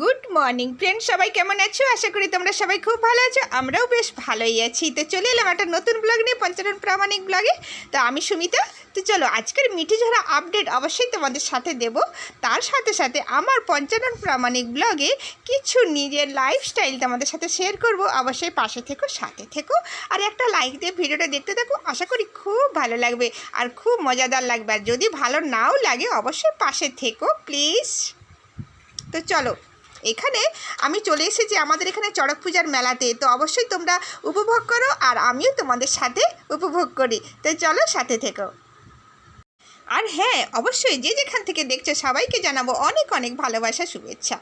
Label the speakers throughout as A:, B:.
A: Good morning friend সবাই কেমন আছো? আশা করি তোমরা সবাই খুব ভালো আছো। আমরাও বেশ ভালোই আছি। তো চলে এলাম একটা নতুন ব্লগ নিয়ে, পঞ্চানন প্রামাণিক ব্লগে তো আমি সুমিতা। তো চলো, আজকের মিঠি ঝরা আপডেট অবশ্যই তোমাদের সাথে দেব। তার সাথে সাথে আমার পঞ্চানন প্রামাণিক ব্লগে কিছু নিজের লাইফস্টাইল তোমাদের সাথে শেয়ার করব। অবশ্যই পাশে থেকো, সাথে থেকো। আর একটা লাইক দিয়ে ভিডিওটা দেখতে থাকো। আশা করি খুব ভালো লাগবে আর খুব মজাদার লাগবে। আর যদি ভালো নাও লাগে, অবশ্যই পাশে থেকো প্লিজ তো চলো এখানে আমি চলে এসেছি আমাদের এখানে চড়ক পূজার মেলাতে। তো অবশ্যই তোমরা উপভোগ করো আর আমিও তোমাদের সাথে উপভোগ করি। তো চলো সাথে থেকো। আর হ্যাঁ অবশ্যই যে যেখান থেকে দেখছ সবাইকে জানাব অনেক অনেক ভালোবাসা, শুভেচ্ছা।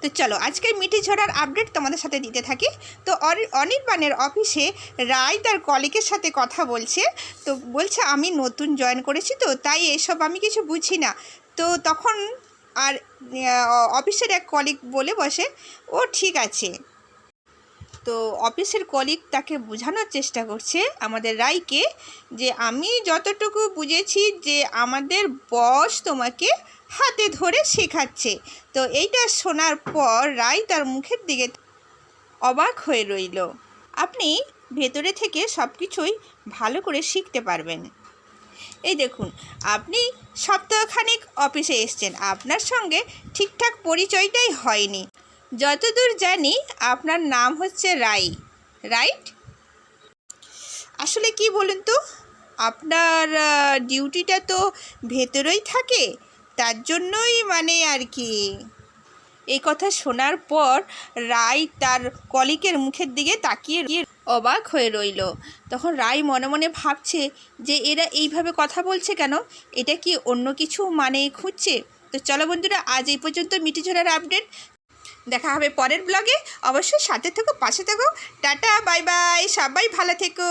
A: তো চলো, আজকের মিঠি ঝরার আপডেট তোমাদের সাথে দিতে থাকি। তো অনি- অনির্বাণের অফিসে রায় তার কলিকের সাথে কথা বলছে। তো বলছে, আমি নতুন জয়েন করেছি তো, তাই এসব আমি কিছু বুঝি না। তো তখন আর অফিসের এক কলিগ বলে বসে, ও ঠিক আছে। তো অফিসের কলিগ তাকে বোঝানোর চেষ্টা করছে আমাদের রায়কে যে, আমি যতটুকু বুঝেছি যে, আমাদের বস তোমাকে হাতে ধরে শেখাচ্ছে। তো এইটা শোনার পর রায় তার মুখের দিকে অবাক হয়ে রইল। আপনি ভেতরে থেকে সব কিছুই ভালো করে শিখতে পারবেন। এই দেখুন, আপনি সপ্তাহখানিক অফিসে এসছেন। আপনার সঙ্গে ঠিকঠাক পরিচয়টাই হয়নি। যতদূর জানি আপনার নাম হচ্ছে রাই। রাইট? আসলে কি বলুন তো? আপনার ডিউটিটা তো ভেতরেই থাকে? তার জন্যই মানে আর কি। এই কথা শোনার পর রায় তার কলিকের মুখের দিকে তাকিয়ে অবাক হয়ে রইল। তখন রাই মনে মনে ভাবছে যে এরা এইভাবে কথা বলছে কেন? এটা কি অন্য কিছু মানে খুঁজছে? তো চলো বন্ধুরা, আজ এই পর্যন্ত মিটি ঝোড়ার আপডেট। দেখা হবে পরের ব্লগে। অবশ্যই সাথে থেকো, পাশে থেকো। Tata, bye bye. সবাই ভালো থেকো।